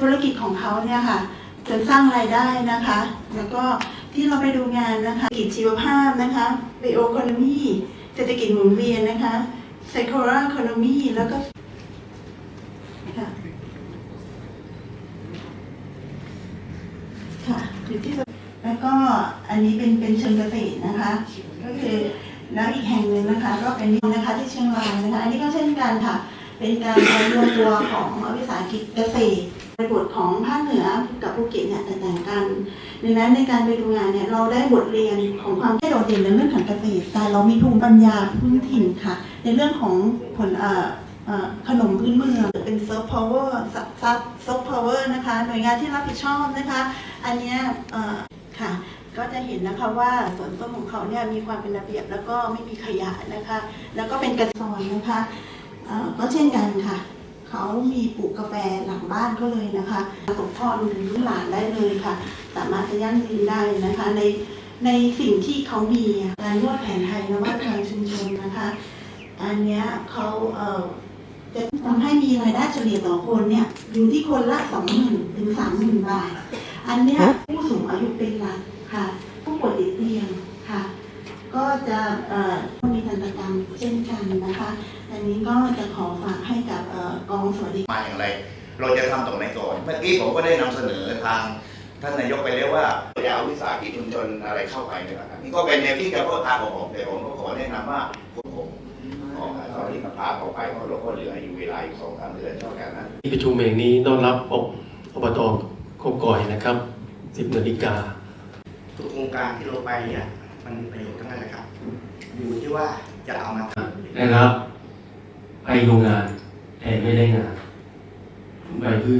ธุรกิจของเขาเนี่ยค่ะจนสร้างรายได้นะคะ แล้วก็ที่เราไปดูงานนะคะกิจชีวภาพนะคะไบโอ c o โนมีเศรษฐกิจหมุนเวียนนะคะไซโครา e คโนมีแล้วก็ค่ะค่ะอยู่ที่แล้วก็อันนี้เป็นเป็นเชิงเกษตรนะคะ ก็คือแล้วอีกแห่งหนึ่งนะคะ ก็เป็นนี่นะคะที่เชียงรายนะคะ อันนี้ก็เช่นกันค่ะ เป็นการรวมตัวของวิสาหกิจเกษตร บทของภาคเหนือกับภูเก็ตเนี่ยแตกต่างกันดังนั้นในการไปดูงานเนี่ยเราได้บทเรียนของความที่โดดเด่นในเรื่องของเกษตร แต่เรามีภูมิปัญญาพื้นถิ่นค่ะ ในเรื่องของผลขนมพื้นเมืองเป็นซอฟต์พาวเวอร์ซับซับซอฟต์พาวเวอร์นะคะ หน่วยงานที่รับผิดชอบนะคะ อันนี้ค่ะก็จะเห็นนะคะว่าสวนส้มของเขาเนี่ยมีความเป็นระเบียบแล้วก็ไม่มีขยะนะคะ แล้วก็เป็นกระสอนนะคะก็เช่นกันค่ะ เขามีปลูกกาแฟหลังบ้านก็เลยนะคะตกทอดถึงลูกหลานได้เลยค่ะ สามารถจะยั่งยืนได้นะคะ ในในสิ่งที่เขามีอะการนวดแผนไทยนวัตกรรมชุมชนนะคะอันเนี้ยเขาเอ่อจะทำให้มีรายได้เฉลี่ยต่อคนเนี่ยอยู่ที่คนละสองหมื่นถึงสามหมื่นบาท อันเนี้ยผู้สูงอายุเป็นหลักค่ะ ผู้ป่วยติดเตียงค่ะ ก็จะเอ่อมีทันตกรรมเช่นกันนะคะอันนี้ก็จะขอฝากให้กับเอ่อกองสวัสดิมาอย่างไร เราจะทำตรงไหนก่อนเมื่อกี้ผมก็ได้นำเสนอทางท่านนายกไปแล้วว่าจะเอาวิสาหกิจชุมชนอะไรเข้าไปเนี่ยนะครับนี่ก็เป็นแนวคิดกับพวกทางของผมแต่ผมก็ขอแนะนำว่าผมผมขอตอนที่มาพาออกไปเพราะเราก็เหลืออยู่เวลาอีกสองสามเดือนเท่ากันนั้นที่ประชุมแห่งนี้ต้อนรับอบอบตโคกอยนะครับ10นาฬิกาทุกโครงการที่เราไปเนี่ย มันมีประโยชน์ทั้งนั้นแหละครับ อยู่ที่ว่าจะเอามาทำนะครับ ไปโรงงานแต่ไม่ได้งานไปเพื่อ